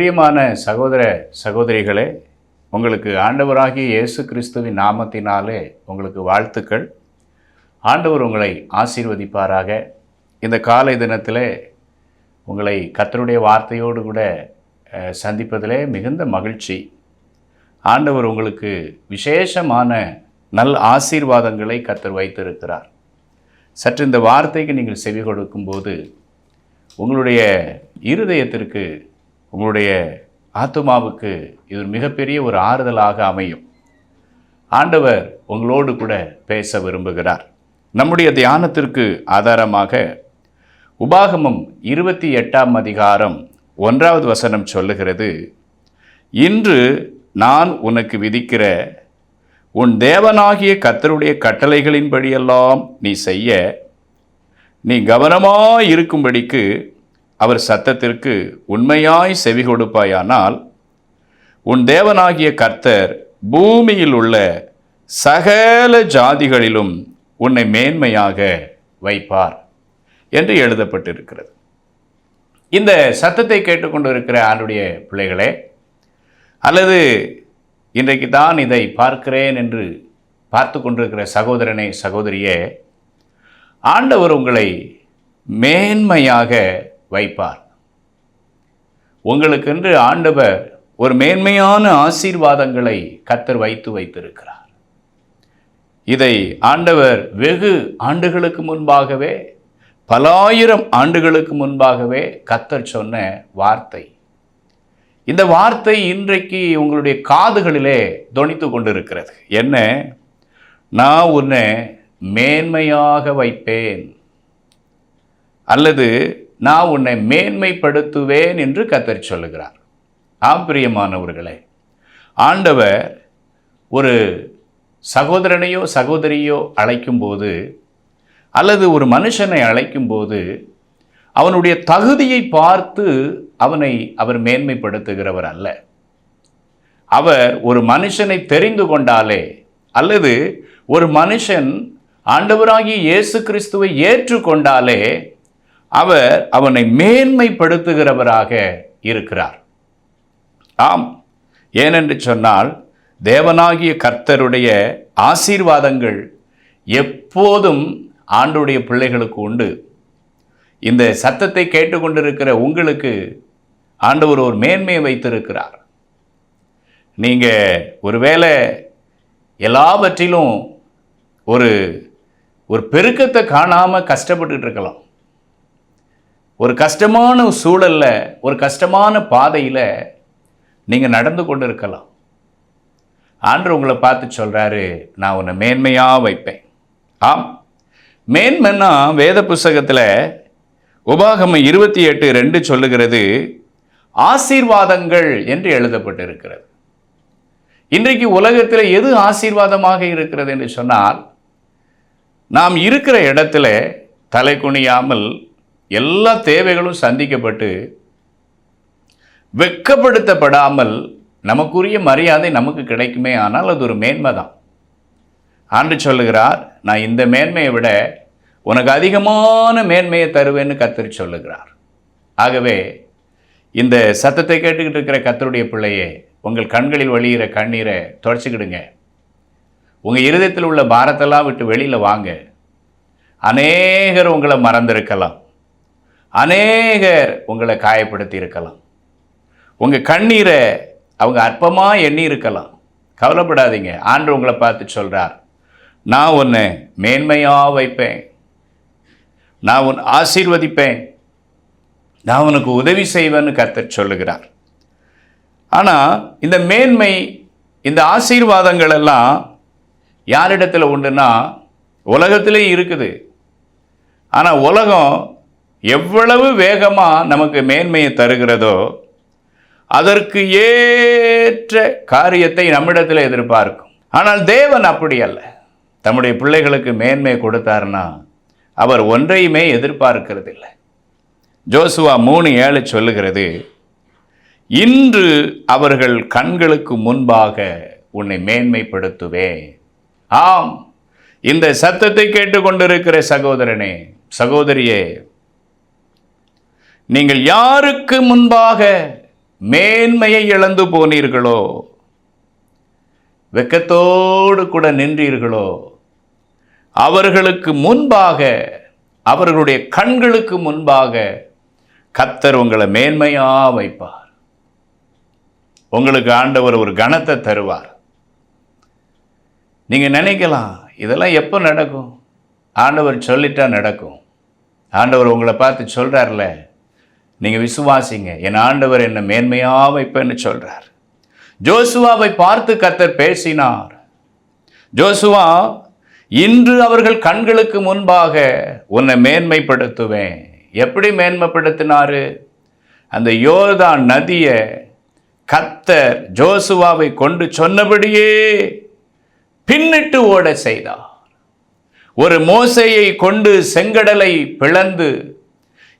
பிரியமான சகோதர சகோதரிகளே உங்களுக்கு ஆண்டவராகிய இயேசு கிறிஸ்துவின் நாமத்தினாலே உங்களுக்கு வாழ்த்துக்கள். ஆண்டவர் உங்களை ஆசீர்வதிப்பாராக. இந்த காலை தினத்திலே உங்களை கத்தருடைய வார்த்தையோடு கூட சந்திப்பதிலே மிகுந்த மகிழ்ச்சி. ஆண்டவர் உங்களுக்கு விசேஷமான நல் ஆசீர்வாதங்களை கத்தர் வைத்திருக்கிறார். சற்று இந்த வார்த்தைக்கு நீங்கள் செவி கொடுக்கும்போது உங்களுடைய இருதயத்திற்கு உங்களுடைய ஆத்துமாவுக்கு இது மிகப்பெரிய ஒரு ஆறுதலாக அமையும். ஆண்டவர் உங்களோடு கூட பேச விரும்புகிறார். நம்முடைய தியானத்திற்கு ஆதாரமாக உபாகமம் இருபத்தி எட்டாம் அதிகாரம் ஒன்றாவது வசனம் சொல்லுகிறது இன்று நான் உனக்கு விதிக்கிற உன் தேவனாகிய கத்தருடைய கட்டளைகளின்படியெல்லாம் நீ செய்ய. நீ கவனமாக இருக்கும்படிக்கு அவர் சத்தத்திற்கு உண்மையாய் செவி கொடுப்பாயானால் உன் தேவனாகிய கர்த்தர் பூமியில் உள்ள சகல ஜாதிகளிலும் உன்னை மேன்மையாக வைப்பார் என்று எழுதப்பட்டிருக்கிறது. இந்த சத்தத்தை கேட்டுக்கொண்டிருக்கிற ஆண்டுடைய பிள்ளைகளே அல்லது இன்றைக்கு தான் இதை பார்க்கிறேன் என்று பார்த்து கொண்டிருக்கிற சகோதரனே சகோதரியே ஆண்டவர் உங்களை மேன்மையாக வைப்பார். உங்களுக்கென்று ஆண்டவர் ஒரு மேன்மையான ஆசீர்வாதங்களை கத்தர் வைத்து வைத்திருக்கிறார். இதை ஆண்டவர் வெகு ஆண்டுகளுக்கு முன்பாகவே பலாயிரம் ஆண்டுகளுக்கு முன்பாகவே கத்தர் சொன்ன வார்த்தை. இந்த வார்த்தை இன்றைக்கு உங்களுடைய காதுகளிலே தொனித்து கொண்டிருக்கிறது. என்ன? நான் உன்னை மேன்மையாக வைப்பேன். அல்லது நான் உன்னை மேன்மைப்படுத்துவேன் என்று கத்தர் சொல்லுகிறார். ஆம் பிரியமானவர்களே ஆண்டவர் ஒரு சகோதரனையோ சகோதரியோ அழைக்கும்போது அல்லது ஒரு மனுஷனை அழைக்கும்போது அவனுடைய தகுதியை பார்த்து அவனை அவர் மேன்மைப்படுத்துகிறவர் அல்ல. அவர் ஒரு மனுஷனை தெரிந்து கொண்டாலே அல்லது ஒரு மனுஷன் ஆண்டவராகிய இயேசு கிறிஸ்துவை ஏற்றுக்கொண்டாலே அவர் அவனை மேன்மைப்படுத்துகிறவராக இருக்கிறார். ஆம் ஏனென்று சொன்னால் தேவனாகிய கர்த்தருடைய ஆசீர்வாதங்கள் எப்போதும் ஆண்டுடைய பிள்ளைகளுக்கு உண்டு. இந்த சத்தத்தை கேட்டுக்கொண்டிருக்கிற உங்களுக்கு ஆண்டவர் ஒரு மேன்மையை வைத்திருக்கிறார். நீங்கள் ஒருவேளை எல்லாவற்றிலும் ஒரு ஒரு பெருக்கத்தை காணாமல் கஷ்டப்பட்டுக்கிட்டு இருக்கலாம். ஒரு கஷ்டமான சூழல்ல ஒரு கஷ்டமான பாதையில் நீங்கள் நடந்து கொண்டு இருக்கலாம் ஆண்டு உங்களை பார்த்து சொல்கிறாரு நான் உன்னை மேன்மையாக வைப்பேன். ஆம். மேன்மைன்னா வேத புஸ்தகத்தில் உபாகம இருபத்தி எட்டு ரெண்டு சொல்லுகிறது ஆசீர்வாதங்கள் என்று எழுதப்பட்டிருக்கிறது. இன்றைக்கு உலகத்தில் எது ஆசீர்வாதமாக இருக்கிறது என்று சொன்னால் நாம் இருக்கிற இடத்துல தலை குனியாமல் எல்லா தேவைகளும் சந்திக்கப்பட்டு வெட்கப்படுத்தப்படாமல் நமக்குரிய மரியாதை நமக்கு கிடைக்குமே ஆனால் அது ஒரு மேன்மை தான். ஆண்டு சொல்லுகிறார் நான் இந்த மேன்மையை விட உனக்கு அதிகமான மேன்மையை தருவேன்னு கத்தரி சொல்லுகிறார். ஆகவே இந்த சத்தத்தை கேட்டுக்கிட்டு இருக்கிற கத்தருடைய பிள்ளையே உங்கள் கண்களில் வழியிற கண்ணீரை தொடச்சிக்கிடுங்க. உங்கள் இருதயத்தில் உள்ள பாரத்தெல்லாம் விட்டு வெளியில் வாங்க. அநேகர் உங்களை மறந்திருக்கலாம். அநேகர் உங்களை காயப்படுத்தி இருக்கலாம். உங்கள் கண்ணீரை அவங்க அற்பமாக எண்ணி இருக்கலாம். கவலைப்படாதீங்க. ஆண்டு உங்களை பார்த்து சொல்கிறார் நான் உன்னை மேன்மையாக வைப்பேன். நான் உன் ஆசீர்வதிப்பேன். நான் உனக்கு உதவி செய்வேன்னு கர்த்தர் சொல்லுகிறார். ஆனால் இந்த மேன்மை இந்த ஆசீர்வாதங்கள் எல்லாம் யாரிடத்தில் உண்டுன்னா உலகத்திலே இருக்குது. ஆனால் உலகம் எவ்வளவு வேகமாக நமக்கு மேன்மையை தருகிறதோ அதற்கு ஏற்ற காரியத்தை நம்மிடத்தில் எதிர்பார்க்கும். ஆனால் தேவன் அப்படி அல்ல. தம்முடைய பிள்ளைகளுக்கு மேன்மை கொடுத்தாருன்னா அவர் ஒன்றையுமே எதிர்பார்க்கிறதில்லை. ஜோசுவா மூணு ஏழு சொல்லுகிறது இன்று அவர்கள் கண்களுக்கு முன்பாக உன்னை மேன்மைப்படுத்துவேன். ஆம் இந்த சத்தத்தை கேட்டுக்கொண்டிருக்கிற சகோதரனே சகோதரியே நீங்கள் யாருக்கு முன்பாக மேன்மையை இழந்து போனீர்களோ வெக்கத்தோடு கூட நின்றீர்களோ அவர்களுக்கு முன்பாக அவர்களுடைய கண்களுக்கு முன்பாக கத்தர் உங்களை மேன்மையாக வைப்பார். உங்களுக்கு ஆண்டவர் ஒரு கணத்தை தருவார். நீங்கள் நினைக்கலாம் இதெல்லாம் எப்போ நடக்கும்? ஆண்டவர் சொல்லிட்டா நடக்கும். ஆண்டவர் உங்களை பார்த்து சொல்றார்ல நீங்கள் விசுவாசிங்க. என் ஆண்டவர் என்னை மேன்மையாக வைப்பேன்னு சொல்கிறார் ஜோசுவாவை பார்த்து கத்தர் பேசினார். ஜோசுவா இன்று அவர்கள் கண்களுக்கு முன்பாக உன்னை மேன்மைப்படுத்துவேன். எப்படி மேன்மைப்படுத்தினாரு? அந்த யோர்தான் நதியை கத்தர் ஜோசுவாவை கொண்டு சொன்னபடியே பின்னிட்டு ஓட செய்தார். ஒரு மோசையை கொண்டு செங்கடலை பிளந்து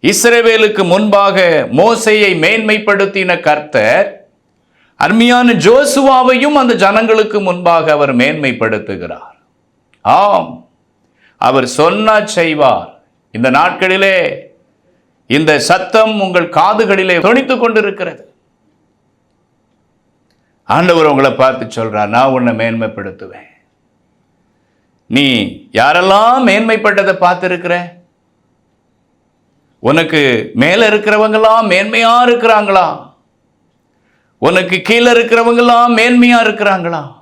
இஸ்ரேவேலுக்கு முன்பாக மோசையை மேன்மைப்படுத்தின கர்த்தர் அருமையான ஜோசுவாவையும் அந்த ஜனங்களுக்கு முன்பாக அவர் மேன்மைப்படுத்துகிறார். ஆம் அவர் சொன்னா செய்வார். இந்த நாட்களிலே இந்த சத்தம் உங்கள் காதுகளிலே தொனித்துக் கொண்டிருக்கிறது. ஆண்டவர் உங்களை பார்த்து சொல்றார் நான் உன்னை மேன்மைப்படுத்துவேன். நீ யாரெல்லாம் மேன்மைப்பட்டதை பார்த்துருக்கிற? உனக்கு மேலே இருக்கிறவங்களாம் மேன்மையாக இருக்கிறாங்களா? உனக்கு கீழே இருக்கிறவங்களாம் மேன்மையாக இருக்கிறாங்களா?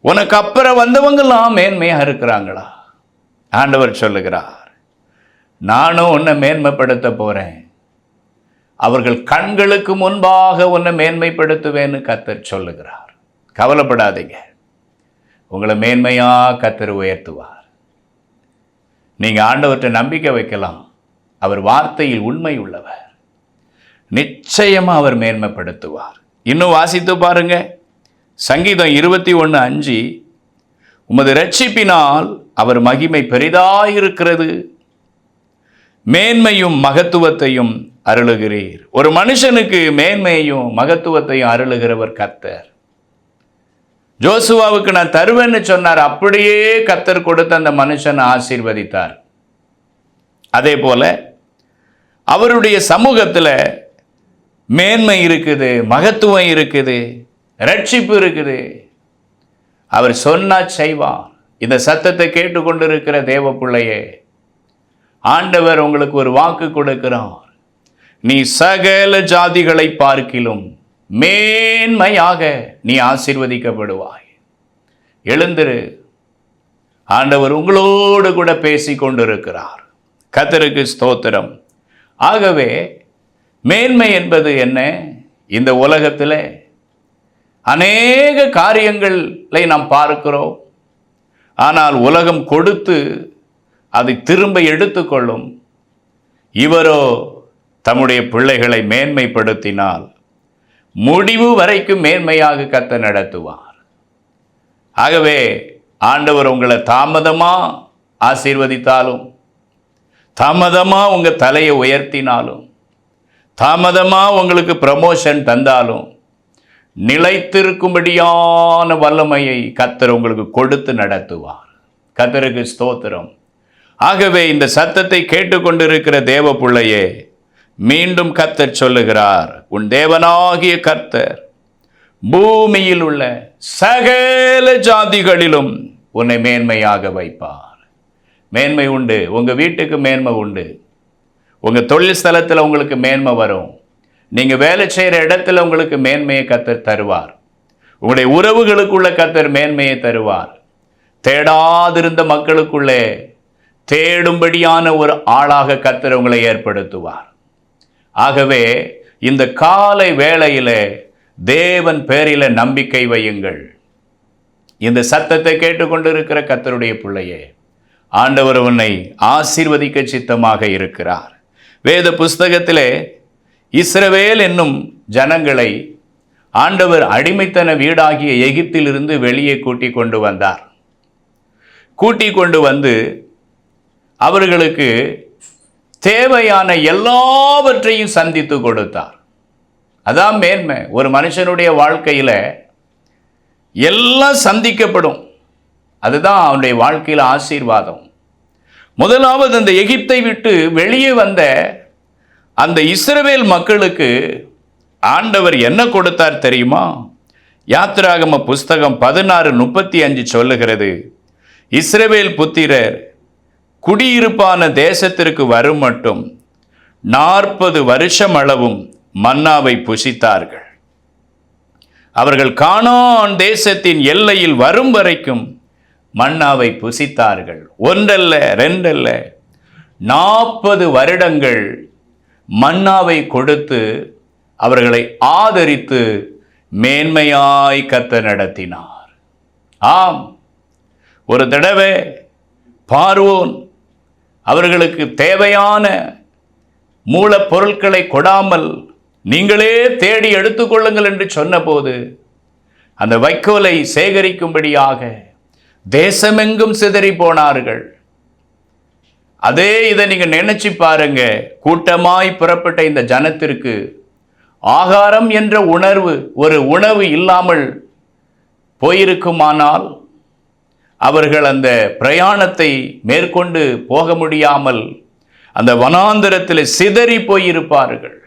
உனக்கு அப்புறம் வந்தவங்களாம் மேன்மையாக இருக்கிறாங்களா? ஆண்டவர் சொல்லுகிறார் நானும் உன்னை மேன்மைப்படுத்த போகிறேன் அவர்கள் கண்களுக்கு முன்பாக உன்னை மேன்மைப்படுத்துவேன்னு கத்தர் சொல்லுகிறார். கவலைப்படாதீங்க. உங்களை மேன்மையாக கத்தர் உயர்த்துவார். நீங்கள் ஆண்டவர்கிட்ட நம்பிக்கை வைக்கலாம். அவர் வார்த்தையில் உண்மை உள்ளவர். நிச்சயமாக அவர் மேன்மைப்படுத்துவார். இன்னும் வாசித்து பாருங்க. சங்கீதம் இருபத்தி ஒன்று அஞ்சு உமது ரட்சிப்பினால் அவர் மகிமை பெரிதாயிருக்கிறது. மேன்மையும் மகத்துவத்தையும் அருளுகிறீர். ஒரு மனுஷனுக்கு மேன்மையையும் மகத்துவத்தையும் அருளுகிறவர் கத்தர் ஜோசுவாவுக்கு நான் தருவேன்னு சொன்னார் அப்படியே கத்தர் கொடுத்து அந்த மனுஷனை ஆசீர்வதித்தார். அதே போல அவருடைய சமூகத்தில் மேன்மை இருக்குது மகத்துவம் இருக்குது ரட்சிப்பு இருக்குது. அவர் சொன்னா செய்வார். இந்த சத்தத்தை கேட்டுக்கொண்டிருக்கிற தேவ பிள்ளையே ஆண்டவர் உங்களுக்கு ஒரு வாக்கு கொடுக்கிறார். நீ சகல ஜாதிகளை பார்க்கிலும் மேன்மையாக நீ ஆசிர்வதிக்கப்படுவாய். எழுந்திரு. ஆண்டவர் உங்களோடு கூட பேசி கொண்டிருக்கிறார் கத்தருக்கு ஸ்தோத்திரம். ஆகவே மேன்மை என்பது என்ன? இந்த உலகத்தில் அநேக காரியங்களை நாம் பார்க்கிறோம். ஆனால் உலகம் கொடுத்து அதை திரும்ப எடுத்துக்கொள்ளும் இவரோ தம்முடைய பிள்ளைகளை மேன்மைப்படுத்தினால் முடிவு வரைக்கும் மேன்மையாக கத்த நடத்துவார். ஆகவே ஆண்டவர் உங்களை தாமதமாக ஆசீர்வதித்தாலும் தாமதமாக உங்கள் தலையை உயர்த்தினாலும் தாமதமாக உங்களுக்கு ப்ரமோஷன் தந்தாலும் நிலைத்திருக்கும்படியான வல்லமையை கத்தர் உங்களுக்கு கொடுத்து நடத்துவார். கத்தருக்கு ஸ்தோத்திரம். ஆகவே இந்த சத்தத்தை கேட்டுக்கொண்டிருக்கிற தேவ பிள்ளையே மீண்டும் கத்தர் சொல்லுகிறார் உன் தேவனாகிய கர்த்தர் பூமியில் உள்ள சகல ஜாதிகளிலும் உன்னை மேன்மையாக வைப்பார். மேன்மை உண்டு. உங்கள் வீட்டுக்கு மேன்மை உண்டு. உங்கள் தொழில் ஸ்தலத்தில் உங்களுக்கு மேன்மை வரும். நீங்கள் வேலை செய்கிற இடத்துல உங்களுக்கு மேன்மையை கத்தர் தருவார். உங்களுடைய உறவுகளுக்குள்ள கத்தர் மேன்மையை தருவார். தேடாதிருந்த மக்களுக்குள்ளே தேடும்படியான ஒரு ஆளாக கத்தர் உங்களை ஏற்படுத்துவார். ஆகவே இந்த காலை வேளையில் தேவன் பேரில நம்பிக்கை வையுங்கள். இந்த சத்தத்தை கேட்டுக்கொண்டிருக்கிற கத்தருடைய பிள்ளையே ஆண்டவர் உன்னை ஆசீர்வதிக்க சித்தமாக இருக்கிறார். வேத புஸ்தகத்திலே இஸ்ரவேல் என்னும் ஜனங்களை ஆண்டவர் அடிமைத்தன வீடாகிய எகிப்திலிருந்து வெளியே கூட்டி கொண்டு வந்தார். கூட்டி கொண்டு வந்து அவர்களுக்கு தேவையான எல்லாவற்றையும் சந்தித்து கொடுத்தார். அதான் மேன்மை. ஒரு மனுஷனுடைய வாழ்க்கையில் எல்லாம் சந்திக்கப்படும். அதுதான் அவனுடைய வாழ்க்கையில் ஆசீர்வாதம். முதலாவது அந்த எகிப்தை விட்டு வெளியே வந்த அந்த இஸ்ரவேல் மக்களுக்கு ஆண்டவர் என்ன கொடுத்தார் தெரியுமா? யாத்திராகம புஸ்தகம் பதினாறு முப்பத்தி அஞ்சு சொல்லுகிறது. இஸ்ரவேல் புத்திரர் குடியிருப்பான தேசத்திற்கு வரும் மட்டும் நாற்பது வருஷம் அளவும் மன்னாவை புசித்தார்கள். அவர்கள் காணான் தேசத்தின் எல்லையில் வரும் வரைக்கும் மன்னாவை புசித்தார்கள். ஒன்றல்ல ரெண்டல்ல. நாற்பது வருடங்கள் மன்னாவை கொடுத்து அவர்களை ஆதரித்து மேன்மையாய் கத்த நடத்தினார். ஆம். ஒரு தடவை பார்வோன் அவர்களுக்கு தேவையான மூலப்பொருட்களை கொடாமல் நீங்களே தேடி எடுத்துக்கொள்ளுங்கள் என்று சொன்னபோது அந்த வைக்கோலை சேகரிக்கும்படியாக தேசமெங்கும் சிதறி போனார்கள். அதே இதை நீங்கள் நினைச்சு பாருங்க. கூட்டமாய் புறப்பட்ட இந்த ஜனத்திற்கு ஆகாரம் என்ற உணர்வு ஒரு உணவு இல்லாமல் போயிருக்குமானால் அவர்கள் அந்த பிரயாணத்தை மேற்கொண்டு போக முடியாமல் அந்த வனாந்திரத்தில் சிதறி போயிருப்பார்கள்.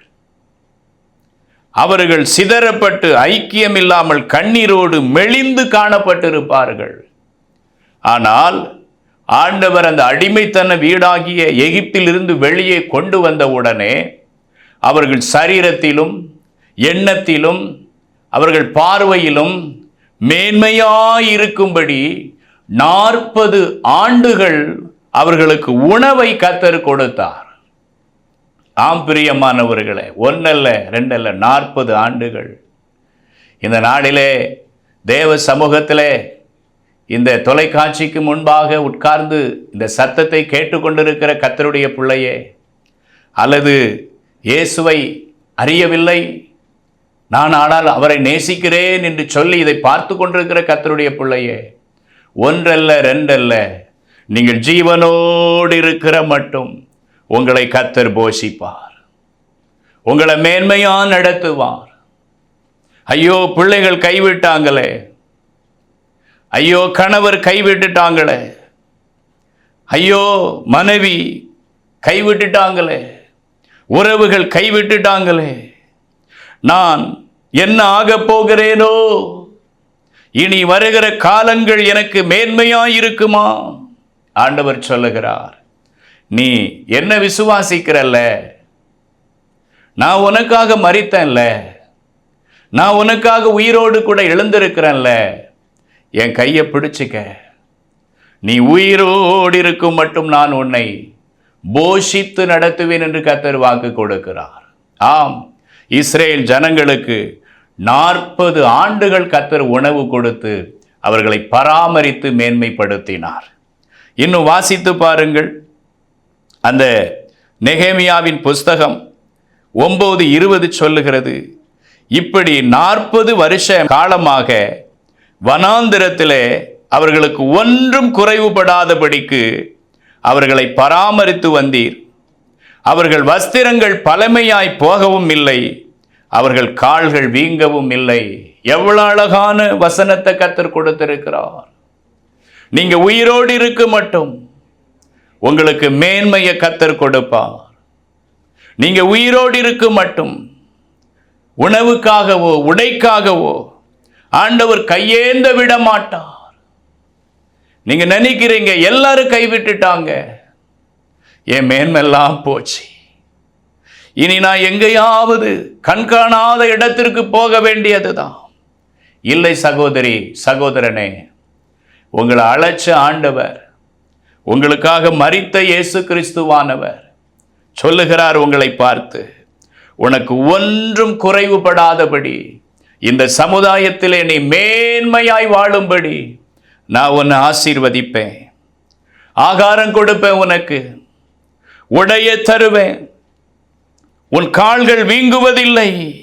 அவர்கள் சிதறப்பட்டு ஐக்கியம் இல்லாமல் கண்ணீரோடு மெலிந்து காணப்பட்டிருப்பார்கள். ஆனால் ஆண்டவர் அந்த அடிமைத்தன வீடாகிய எகிப்திலிருந்து வெளியே கொண்டு வந்த உடனே அவர்கள் சரீரத்திலும் எண்ணத்திலும் அவர்கள் பார்வையிலும் மேன்மையாயிருக்கும்படி நாற்பது ஆண்டுகள் அவர்களுக்கு உணவை கத்தர் கொடுத்தார். ஆம் பிரியமானவர்களே ஒன்னல்ல ரெண்டல்ல நாற்பது ஆண்டுகள். இந்த நாளிலே தேவ சமூகத்திலே இந்த தொலைக்காட்சிக்கு முன்பாக உட்கார்ந்து இந்த சத்தத்தை கேட்டுக்கொண்டிருக்கிற கத்தருடைய பிள்ளையே அல்லது இயேசுவை அறியவில்லை நான் ஆனால் அவரை நேசிக்கிறேன் என்று சொல்லி இதை பார்த்து கொண்டிருக்கிற கத்தருடைய பிள்ளையே ஒன்றல்ல ரெண்டல்ல நீங்கள் ஜீவனோடு இருக்கிற மட்டும் உங்களை கத்தர் போஷிப்பார். உங்களை மேன்மையாக நடத்துவார். ஐயோ பிள்ளைகள் கைவிட்டாங்களே. ஐயோ கணவர் கைவிட்டுட்டாங்களே. ஐயோ மனைவி கைவிட்டுட்டாங்களே. உறவுகள் கைவிட்டுட்டாங்களே. நான் என்ன ஆகப் போகிறேனோ? இனி வருகிற காலங்கள் எனக்கு மேன்மையாய் இருக்குமா ஆண்டவர் சொல்லுகிறார் நீ என்ன விசுவாசிக்கிறல்ல? நான் உனக்காக மறித்தேன்ல நான் உனக்காக உயிரோடு கூட எழுந்திருக்கிறேன்ல. என் கையை பிடிச்சிக்க. நீ உயிரோடு இருக்கும் மட்டும் நான் உன்னை போஷித்து நடத்துவேன் என்று கத்தர் வாக்கு கொடுக்கிறார். ஆம் இஸ்ரேல் ஜனங்களுக்கு நாற்பது ஆண்டுகள் கத்தர் உணவு கொடுத்து அவர்களை பராமரித்து மேன்மைப்படுத்தினார். இன்னும் வாசித்து பாருங்கள். அந்த நெகேமியாவின் புஸ்தகம் ஒம்பது இருபது சொல்லுகிறது இப்படி நாற்பது வருஷ காலமாக வனாந்திரத்திலே அவர்களுக்கு ஒன்றும் குறைவுபடாதபடிக்கு அவர்களை பராமரித்து வந்தீர். அவர்கள் வஸ்திரங்கள் பழமையாய் போகவும் இல்லை. அவர்கள் கால்கள் வீங்கவும் இல்லை. எவ்வளவு அழகான வசனத்தை கத்தர் கொடுத்திருக்கிறார். நீங்க உயிரோடு இருக்க மட்டும். உங்களுக்கு மேன்மையை கத்தர் கொடுப்பார். நீங்க உயிரோடு இருக்க மட்டும். உணவுக்காகவோ உடைக்காகவோ ஆண்டவர் கையேந்த விட மாட்டார் நீங்க நினைக்கிறீங்க எல்லாரும் கைவிட்டுட்டாங்க. என் மேன்மெல்லாம் போச்சு. இனி நான் எங்கேயாவது கண்காணாத இடத்திற்கு போக வேண்டியதுதான். இல்லை சகோதரி சகோதரனே உங்களை அழைச்ச ஆண்டவர் உங்களுக்காக மறித்த இயேசு கிறிஸ்துவானவர் சொல்லுகிறார் உங்களை பார்த்து உனக்கு ஒன்றும் குறைவுபடாதபடி இந்த சமுதாயத்திலே நீ மேன்மையாய் வாழும்படி நான் உன்னை ஆசீர்வதிப்பேன். ஆகாரம் கொடுப்பேன் உனக்கு. உடைய தருவேன். உன் கால்கள் வீங்குவதில்லை.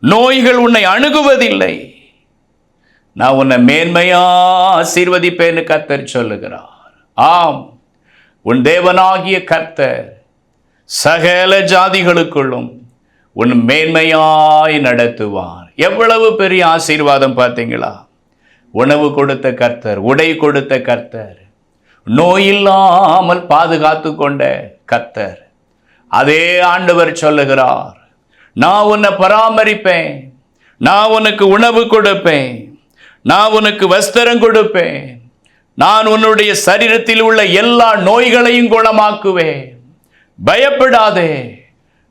நோய்கள் உன்னை அணுகுவதில்லை. நான் உன்னை மேன்மையா ஆசீர்வதிப்பேன்னு கர்த்தர் சொல்லுகிறார். ஆம் உன் தேவனாகிய கர்த்தர் சகல ஜாதிகளுக்குள்ளும் உன் மேன்மையாய் நடத்துவார். எவ்வளவு பெரிய ஆசீர்வாதம் பார்த்தீங்களா? உணவு கொடுத்த கர்த்தர் உடை கொடுத்த கர்த்தர் நோயில்லாமல் பாதுகாத்து கொண்ட கர்த்தர். அதே ஆண்டவர் சொல்லுகிறார் நான் உன்னை பராமரிப்பேன். நான் உனக்கு உணவு கொடுப்பேன். நான் உனக்கு வஸ்திரம் கொடுப்பேன். நான் உன்னுடைய சரீரத்தில் உள்ள எல்லா நோய்களையும் குணமாக்குவேன். பயப்படாதே.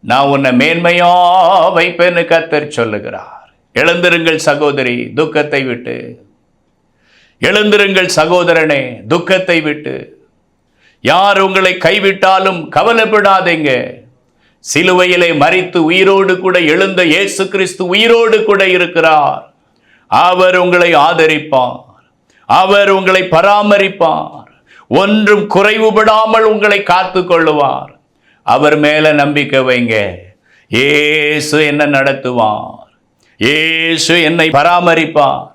நான் உன்னை மேன்மையா வைப்பேன்னு கத்தர் சொல்லுகிறார். எழுந்திருங்கள் சகோதரி துக்கத்தை விட்டு. எழுந்திருங்கள் சகோதரனே துக்கத்தை விட்டு. யார் உங்களை கைவிட்டாலும் கவலைப்படாதீங்க. சிலுவையிலே மறித்து உயிரோடு கூட எழுந்த இயேசு கிறிஸ்து உயிரோடு கூட இருக்கிறார். அவர் உங்களை ஆதரிப்பார். அவர் உங்களை பராமரிப்பார். ஒன்றும் குறைவுபடாமல் உங்களை காத்து கொள்ளுவார் அவர் மேலே நம்பிக்கை வைங்க. ஏசு என்ன நடத்துவார். ஏசு என்னை பராமரிப்பார்.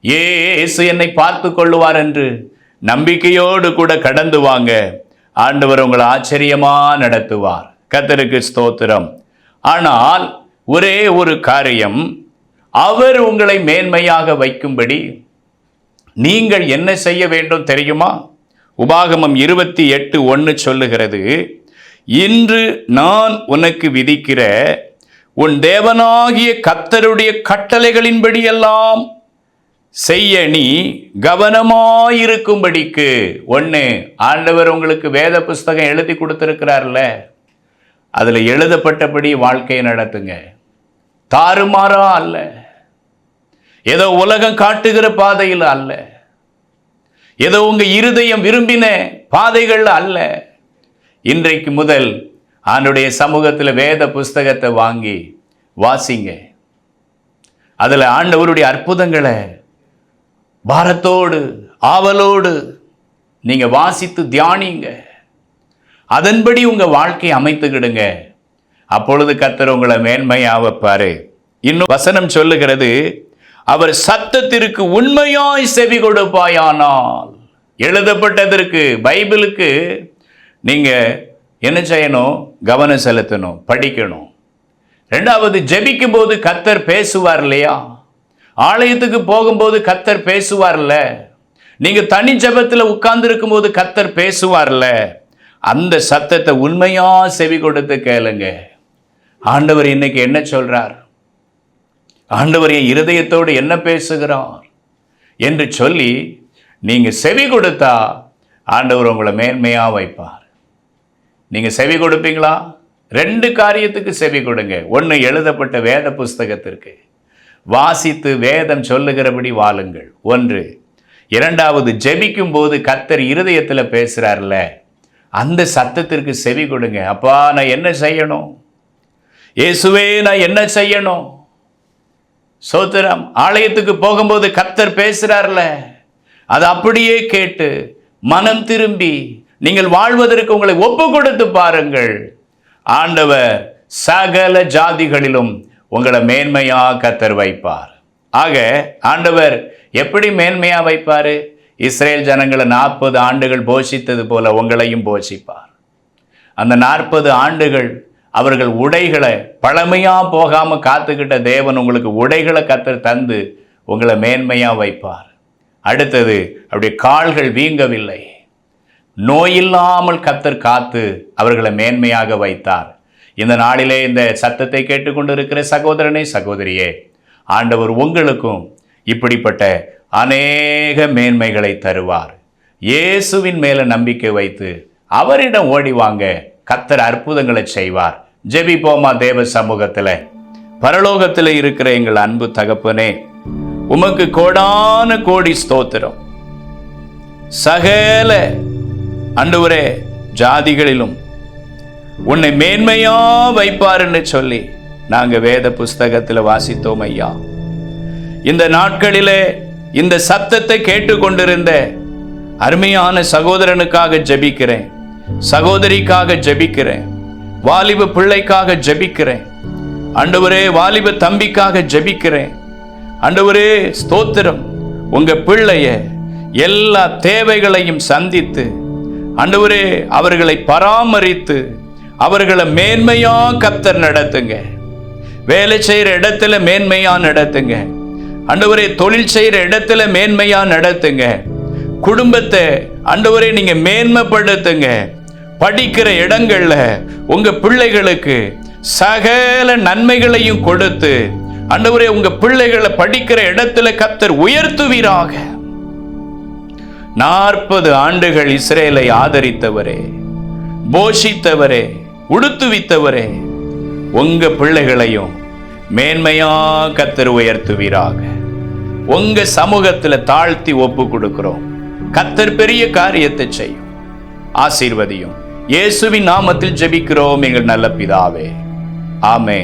ஏசு என்னை பார்த்து கொள்ளுவார் என்று நம்பிக்கையோடு கூட கடந்து வாங்க. ஆண்டவர் உங்களை ஆச்சரியமாக நடத்துவார். கத்தருக்கு ஸ்தோத்திரம். ஆனால் ஒரே ஒரு காரியம். அவர் உங்களை மேன்மையாக வைக்கும்படி நீங்கள் என்ன செய்ய வேண்டும் தெரியுமா? உபாகமம் இருபத்தி எட்டு ஒன்று சொல்லுகிறது. இன்று நான் உனக்கு விதிக்கிற உன் தேவனாகிய கத்தருடைய கட்டளைகளின்படியெல்லாம் செய்ய நீ கவனமாயிருக்கும்படிக்கு ஒன்று ஆண்டவர் உங்களுக்கு வேத புஸ்தகம் எழுதி கொடுத்துருக்கிறார்ல அதில் எழுதப்பட்டபடி வாழ்க்கையை நடத்துங்க. தாறுமாறா அல்ல. ஏதோ உலகம் காட்டுகிற பாதையில் அல்ல. ஏதோ உங்கள் இருதயம் விரும்பின பாதைகள் அல்ல. இன்றைக்கு முதல் ஆண்டுடைய சமூகத்தில் வேத புஸ்தகத்தை வாங்கி வாசிங்க. அதில் ஆண்டவருடைய அற்புதங்களை பாரத்தோடு ஆவலோடு நீங்கள் வாசித்து தியானிங்க. அதன்படி உங்கள் வாழ்க்கையை அமைத்துக்கிடுங்க. அப்பொழுது கத்தர் உங்களை மேன்மையாக வைப்பார். இன்னும் வசனம் சொல்லுகிறது அவர் சத்தத்திற்கு உண்மையாய் செவி கொடுப்பாயானால். எழுதப்பட்டதற்கு பைபிளுக்கு நீங்கள் என்ன செய்யணும்? கவனம் செலுத்தணும் படிக்கணும். ரெண்டாவது ஜெபிக்கும் போது கத்தர் பேசுவார் இல்லையா? ஆலயத்துக்கு போகும்போது கத்தர் பேசுவார்ல நீங்கள் தனி ஜெபத்தில் உட்கார்ந்துருக்கும் போது கத்தர் பேசுவார்ல அந்த சத்தத்தை உண்மையாக செவி கொடுத்து கேளுங்க. ஆண்டவர் இன்னைக்கு என்ன சொல்கிறார் ஆண்டவர் என் இருதயத்தோடு என்ன பேசுகிறார்? என்று சொல்லி நீங்கள் செவி கொடுத்தா ஆண்டவர் உங்களை மேன்மையாக வைப்பார். நீங்கள் செவி கொடுப்பீங்களா? ரெண்டு காரியத்துக்கு செவி கொடுங்க. ஒன்று எழுதப்பட்ட வேத புஸ்தகத்திற்கு. வாசித்து வேதம் சொல்லுகிறபடி வாழுங்கள். ஒன்று இரண்டாவது ஜெபிக்கும் போது கத்தர் இருதயத்தில் பேசுகிறார்ல அந்த சத்தத்திற்கு செவி கொடுங்க. அப்பா நான் என்ன செய்யணும்? இயேசுவே நான் என்ன செய்யணும்? சோத்திரம் ஆலயத்துக்கு போகும்போது கத்தர் பேசுகிறார்ல அது அப்படியே கேட்டு மனம் திரும்பி நீங்கள் வாழ்வதற்கு உங்களை ஒப்பு கொடுத்து பாருங்கள். ஆண்டவர் சகல ஜாதிகளிலும் உங்களை மேன்மையா கத்தர் வைப்பார். ஆக ஆண்டவர் எப்படி மேன்மையா வைப்பாரு? இஸ்ரேல் ஜனங்களை நாற்பது ஆண்டுகள் போஷித்தது போல உங்களையும் போஷிப்பார். அந்த நாற்பது ஆண்டுகள் அவர்கள் உடைகளை பழமையா போகாம காத்துக்கிட்ட தேவன் உங்களுக்கு உடைகளை கத்தர் தந்து உங்களை மேன்மையா வைப்பார். அடுத்தது அப்படி கால்கள் வீங்கவில்லை. நோயில்லாமல் கத்தர் காத்து அவர்களை மேன்மையாக வைத்தார். இந்த நாளிலே இந்த சத்தத்தை கேட்டுக்கொண்டிருக்கிற சகோதரனே சகோதரியே ஆண்டவர் உங்களுக்கும் இப்படிப்பட்ட அநேக மேன்மைகளை தருவார். இயேசுவின் மேல நம்பிக்கை வைத்து அவரிடம் ஓடி வாங்க கத்தர் அற்புதங்களை செய்வார். ஜெபிப்போமா தேவ சமூகத்தில்? பரலோகத்தில் இருக்கிற எங்கள் அன்பு தகப்பனே உமக்கு கோடான கோடி ஸ்தோத்திரம். சகல அண்டவரே ஜாதிகளிலும் உன்னை மேன்மையா வைப்பாருன்னு சொல்லி நாங்க வேத புஸ்தகத்தில் வாசித்தோம் ஐயா. இந்த நாட்களிலே இந்த சத்தத்தை கேட்டுக்கொண்டிருந்த அருமையான சகோதரனுக்காக ஜெபிக்கிறேன் சகோதரிக்காக ஜெபிக்கிறேன் வாலிப பிள்ளைக்காக ஜெபிக்கிறேன் அண்டவரே வாலிப தம்பிக்காக ஜெபிக்கிறேன். அண்டவரே ஸ்தோத்திரம் உங்க பிள்ளைய எல்லா தேவைகளையும் சந்தித்து ஆண்டவரே அவர்களை பராமரித்து அவர்களை மேன்மையா கத்தர் நடத்துங்க. வேலை செய்கிற இடத்துல மேன்மையா நடத்துங்க. அண்டவரே தொழில் செய்கிற இடத்துல மேன்மையா நடத்துங்க. குடும்பத்தை அண்டவரே நீங்க மேன்மைப்படுத்துங்க. படிக்கிற இடங்கள்ல உங்க பிள்ளைகளுக்கு சகல நன்மைகளையும் கொடுத்து அண்டவரே உங்க பிள்ளைகளை படிக்கிற இடத்துல கத்தர் உயர்த்துவீராக. நாற்பது ஆண்டுகள் இஸ்ரேலை ஆதரித்தவரே போஷித்தவரே உடுத்துவித்தவரே உங்க பிள்ளைகளையும் மேன்மையா கத்தர் உயர்த்துவீராக. உங்க சமூகத்தில் தாழ்த்தி ஒப்பு கொடுக்கிறோம். கத்தர் பெரிய காரியத்தை செய்யும். ஆசீர்வதியும். இயேசுவின் நாமத்தில் ஜெபிக்கிறோம் எங்கள் நல்ல பிதாவே. ஆமே